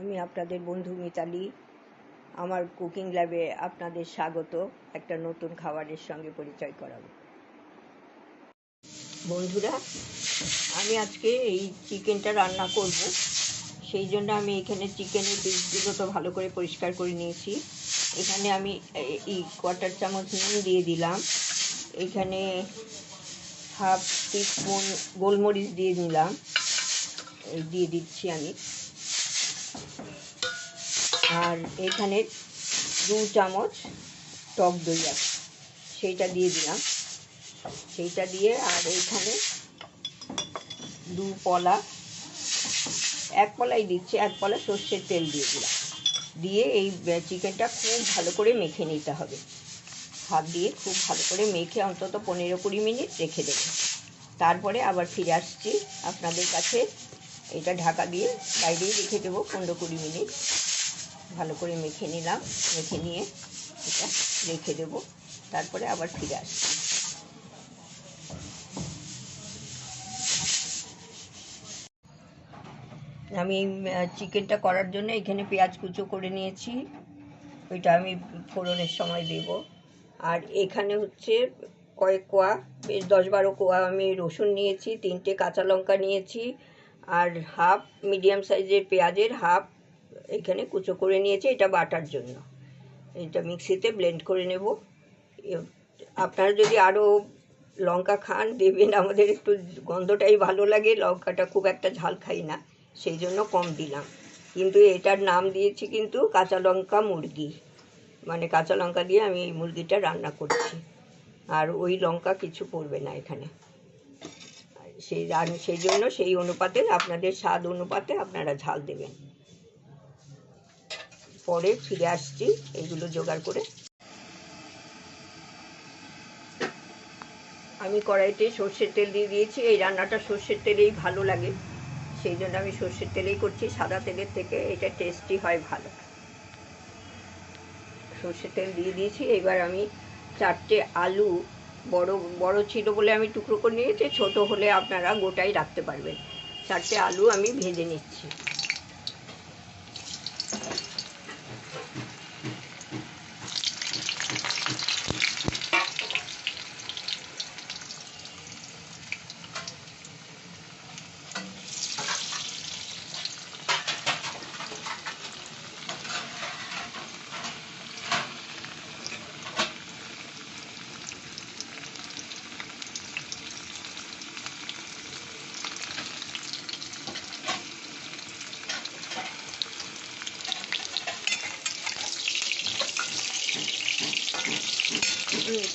আমি আপনাদের বন্ধু মিতালি। আমার কুকিং ল্যাবে আপনাদের স্বাগত। একটা নতুন খাবারের সঙ্গে পরিচয় করাবো। বন্ধুরা, আমি আজকে এই চিকেনটা রান্না করব। সেই জন্য আমি এখানে চিকেনের পিসগুলো তো ভালো করে পরিষ্কার করে নিয়েছি। এখানে আমি এই কোয়ার্টার চামচ নুন দিয়ে দিলাম। এখানে হাফ টিস্পুন গোলমরিচ দিয়ে এই দিয়ে দিচ্ছি আমি। আর এখানে দু চামচ টক দই আছে। সেইটা দিয়ে দিলাম। সেইটা দিয়ে আর এইখানে দু পলা, এক পলাই দিচ্ছি, এক পলা সর্ষের তেল দিয়ে দিলাম। দিয়ে এই চিকেনটা খুব ভালো করে মেখে নিতে হবে। হাত দিয়ে খুব ভালো করে মেখে অন্তত পনেরো কুড়ি মিনিট রেখে দেবো। তারপরে আবার ফিরে আসছি আপনাদের কাছে। এটা ঢাকা দিয়ে বাইরেই রেখে দেবো পনেরো কুড়ি মিনিট। ভালো করে মেখে নিলাম। মেখে নিয়ে এটা রেখে দেবো। তারপরে আবার ফিরে আসছি আমি চিকেনটা করার জন্য এখানে পেঁয়াজ কুচো করে নিয়েছি। ওইটা আমি ফোড়নের সময় দেব। আর এখানে হচ্ছে কয়েক কোয়া, বেশ দশ বারো কোয়া আমি রসুন নিয়েছি, তিনটে কাঁচা লঙ্কা নিয়েছি, আর হাফ মিডিয়াম সাইজের পেঁয়াজের হাফ এখানে কুচো করে নিয়েছি, এটা বাটার জন্য। এটা মিক্সিতে ব্লেন্ড করে নেব। আপনারা যদি আরও লঙ্কা খান দেবেন আমাদের একটু গন্ধটাই ভালো লাগে। লঙ্কাটা খুব একটা ঝাল খাই না, সেই জন্য কম দিলাম। কিন্তু এটার নাম দিয়েছি কিন্তু কাঁচা লঙ্কা মুরগি। মানে কাঁচা লঙ্কা দিয়ে আমি এই মুরগিটা রান্না করছি। আর ওই লঙ্কা কিছু পড়বে না এখানে। সেই সেই জন্য সেই অনুপাতে, আপনাদের স্বাদ অনুপাতে আপনারা ঝাল দেবেন। পরে ফিরে আসছি, এগুলো জোগাড় করে। আমি কড়াইতে সর্ষের তেল দিয়ে দিয়েছি, এই রান্নাটা সর্ষের তেলেই ভালো লাগে। সেই জন্য আমি সর্ষের তেলেই করছি, সাদা তেলের থেকে এটা টেস্টি হয় ভালো। সর্ষের তেল দিয়ে দিয়েছি, এবার আমি চারটে আলু, বড় বড় ছিল বলে আমি টুকরো করে নিয়েছি, ছোট হলে আপনারা গোটাই রাখতে পারবেন। চারটে আলু আমি ভেজে নিচ্ছি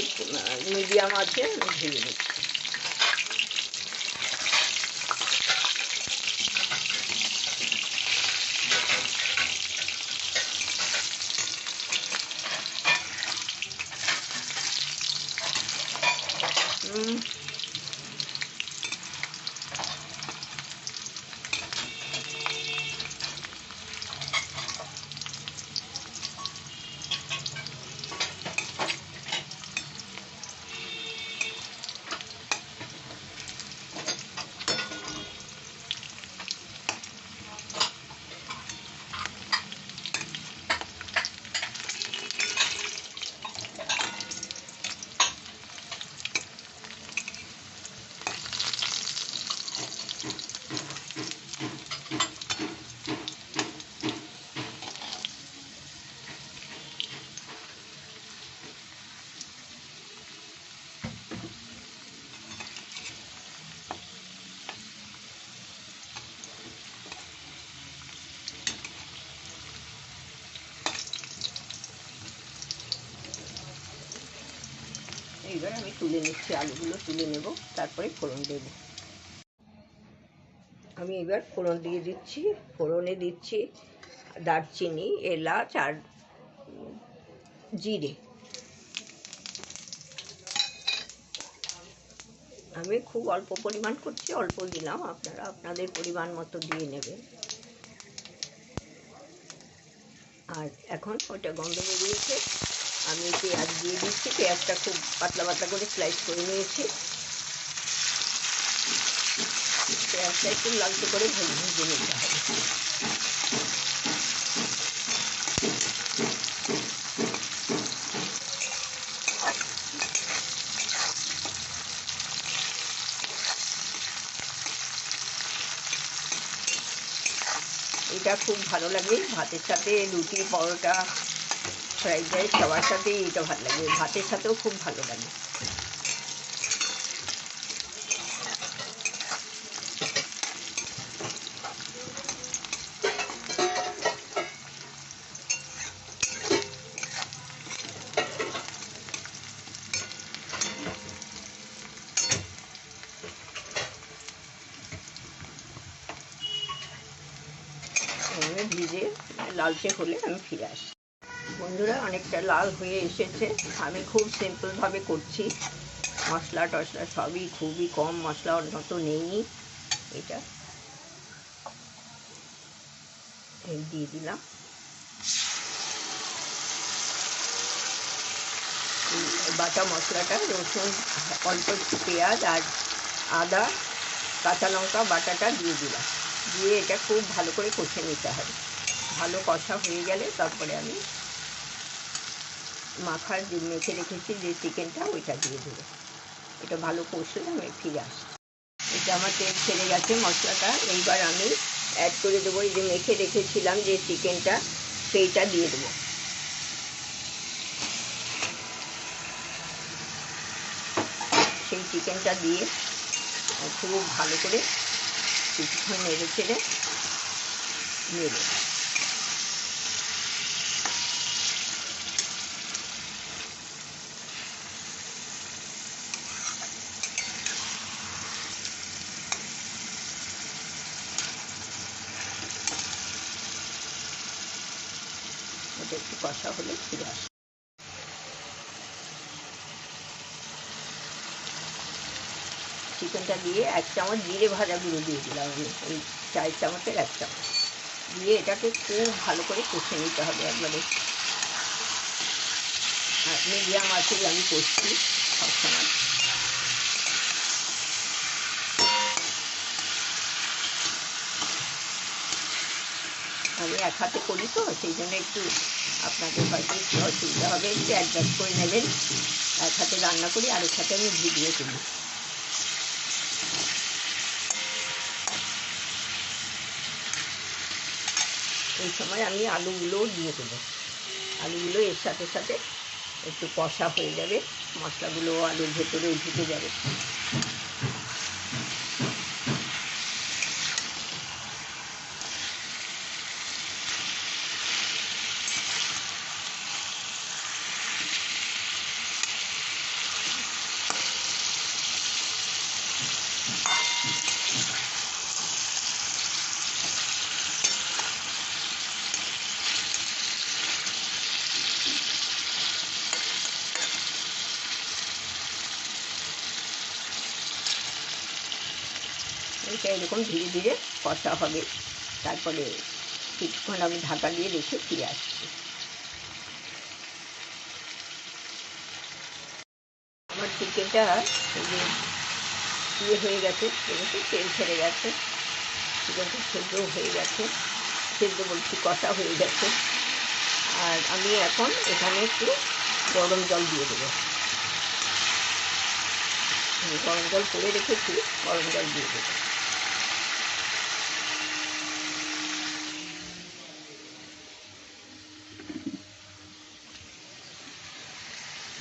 একটু মিডিয়াম আছে আমি ভেজে নিচ্ছি। এইবার আমি তুলে নিচ্ছি আলুগুলো, তুলে নেব, তারপরে ফোড়ন দেব। আমি এবার ফোড়ন দিয়ে দিচ্ছি, ফোড়নে দিচ্ছি দারচিনি, এলাচ আর জিরে। আমি খুব অল্প পরিমাণ করছি, অল্প দিলাম, আপনারা আপনাদের পরিমাণ মতো দিয়ে নেবেন। আর এখন ওটা গন্ধ বেরিয়েছে। আমি পেঁয়াজ দিয়ে দিচ্ছি, পেঁয়াজটা খুব পাতলা পাতলা করে স্লাইস করে নিয়েছি। পেঁয়াজটা একটু লাল করে ভেজে নিতে হবে। এটা খুব ভালো লাগে, ভাতের সাথে রুটি পরোটা ফ্রাইড সাথেই এটা ভালো লাগে ভাতের সাথেও খুব ভালো লাগে ভিজে লালচে হলে আমি ফিরে আসি বন্ধুরা, অনেকটা লাল হয়ে এসেছে। আমি খুব সিম্পলভাবে করছি। মশলা টশলা সবই খুবই কম মশলা অন্য নেই। এটা দিয়ে দিলাম। বাটা মশলাটা, রসুন, অল্প একটু পেঁয়াজ আর আদা, কাঁচা লঙ্কা বাটাটা দিয়ে দিলাম। দিয়ে এটা খুব ভালো করে কষে নিতে হবে। ভালো কষা হয়ে গেলে তারপরে আমি মাখার যে মেখে রেখেছি যে চিকেনটা ওইটা দিয়ে দেবো। এটা ভালো কষলে আমি ফিরে আসি এটা আমার তেল ছেড়ে গেছে মশলাটা, এইবার আমি অ্যাড করে দেবো। এই যে মেখে রেখেছিলাম যে চিকেনটা সেইটা দিয়ে দেবো। সেই চিকেনটা দিয়ে খুব ভালো করে কিছুক্ষণ নেড়ে ছেড়ে নেড়ে ওটা একটু কষা হলে ফিরে আসে চিকেনটা দিয়ে এক চামচ জিরে ভাজা গুঁড়ো দিয়ে দিলাম আমি। ওই চার চামচের এক চামচ। দিয়ে এটাকে খুব ভালো করে কষে নিতে হবে একবারে। মিডিয়াম আছে আমি কষছি সবসময়। আমি এক হাতে করি তো সেই জন্য একটু আপনাদের হয়তো একটু অসুবিধা হবে, একটু অ্যাডজাস্ট করে নেবেন। এক হাতে রান্না করি আর এক হাতে আমি ভিডিও তুলি। এই সময় আমি আলুগুলোও দিয়ে দেবো। আলুগুলো এর সাথে সাথে একটু কষা হয়ে যাবে, মশলাগুলো আলুর ভেতরে ঢুকে যাবে। এটা এরকম ধীরে ধীরে কষা হবে। তারপরে কিছুক্ষণ আমি ঢাকা দিয়ে রেখে ফিরে আসছি। আমার চিকেনটা ইয়ে হয়ে গেছে দেখেছি তেল ছেড়ে গেছে। চিকেনটা সেদ্ধ হয়ে গেছে। সেদ্ধ বলছি কষা হয়ে গেছে। আর আমি এখন এখানে একটু গরম জল দিয়ে দেবো। গরম জল করে রেখেছি, গরম জল দিয়ে দেবো।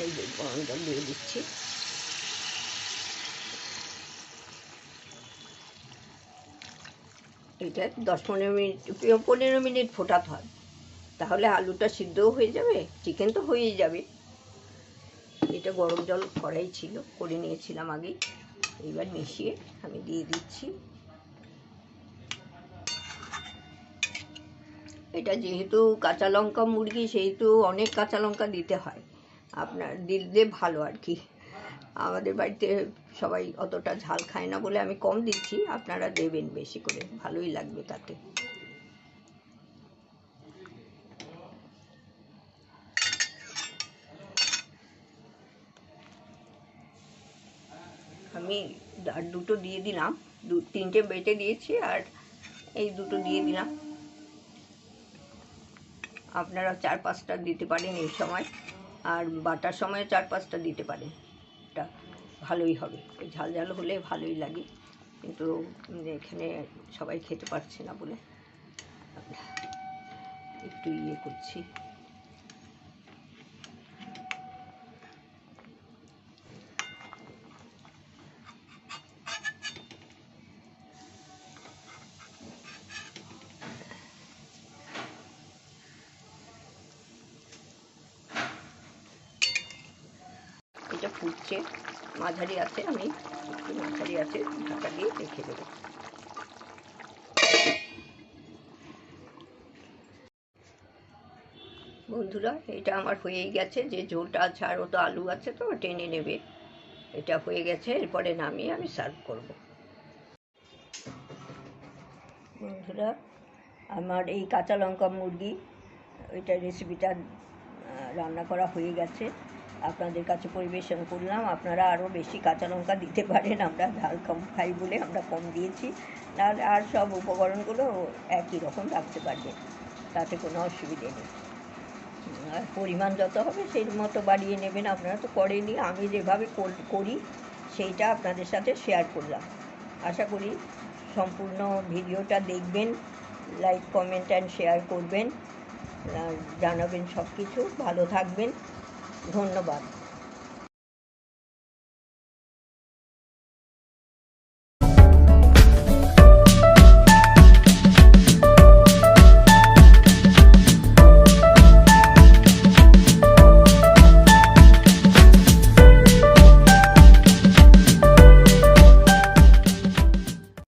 এই গরম জল দিয়ে দিচ্ছি। এটা দশ পনেরো মিনিট পনেরো মিনিট ফোটাতে হয়। তাহলে আলুটা সিদ্ধও হয়ে যাবে চিকেন তো হয়েই যাবে। এটা গরম জল করাই ছিল, করে নিয়েছিলাম আগেই এইবার মিশিয়ে আমি দিয়ে দিচ্ছি। এটা যেহেতু কাঁচা লঙ্কা মুরগি, সেহেতু অনেক কাঁচা লঙ্কা দিতে হয়। আপনার দিলে ভালো আর কি। আমাদের বাড়িতে সবাই অতটা ঝাল খায় না বলে আমি কম দিচ্ছি, আপনারা দেবেন বেশি করে, ভালোই লাগবে তাতে। আমি আর দুটো দিয়ে দিলাম, দু, তিনটে বেটে দিয়েছি আর এই দুটো দিয়ে দিলাম। আপনারা চার পাঁচটা দিতে পারেন এই সময়। আর বাটার সময় চার পাঁচটা দিতে পারে। এটা ভালোই হবে। ওই ঝাল ঝাল হলে ভালোই লাগে। কিন্তু এখানে সবাই খেতে পারছে না বলে। একটু ইয়ে করছি। ফুটছে মাঝারি আছে, আমি একটু মাঝারি আছে, ঢাকা দিয়ে রেখে দেবো। বন্ধুরা, এটা আমার হয়েই গেছে, যে ঝোলটা আরও তো আলু আছে, তো টেনে নেবে। এটা হয়ে গেছে, এরপরে নামিয়ে আমি সার্ভ করব। বন্ধুরা, আমার এই কাঁচা লঙ্কা মুরগি, ওইটা রেসিপিটা রান্না করা হয়ে গেছে। আপনাদের কাছে পরিবেশন করলাম। আপনারা আরও বেশি কাঁচা লঙ্কা দিতে পারেন, আমরা ঝাল কম খাই বলে আমরা কম দিয়েছি। আর আর সব উপকরণগুলো একই রকম রাখতে পারবেন তাতে কোনো অসুবিধে নেই। আর পরিমাণ যত হবে সেই মতো বাড়িয়ে নেবেন আপনারা। তো করেনি, আমি যেভাবে কর- সেইটা আপনাদের সাথে শেয়ার করলাম। আশা করি সম্পূর্ণ ভিডিওটা দেখবেন লাইক কমেন্ট অ্যান্ড শেয়ার করবেন জানাবেন সব কিছু ভালো থাকবেন। ধন্যবাদ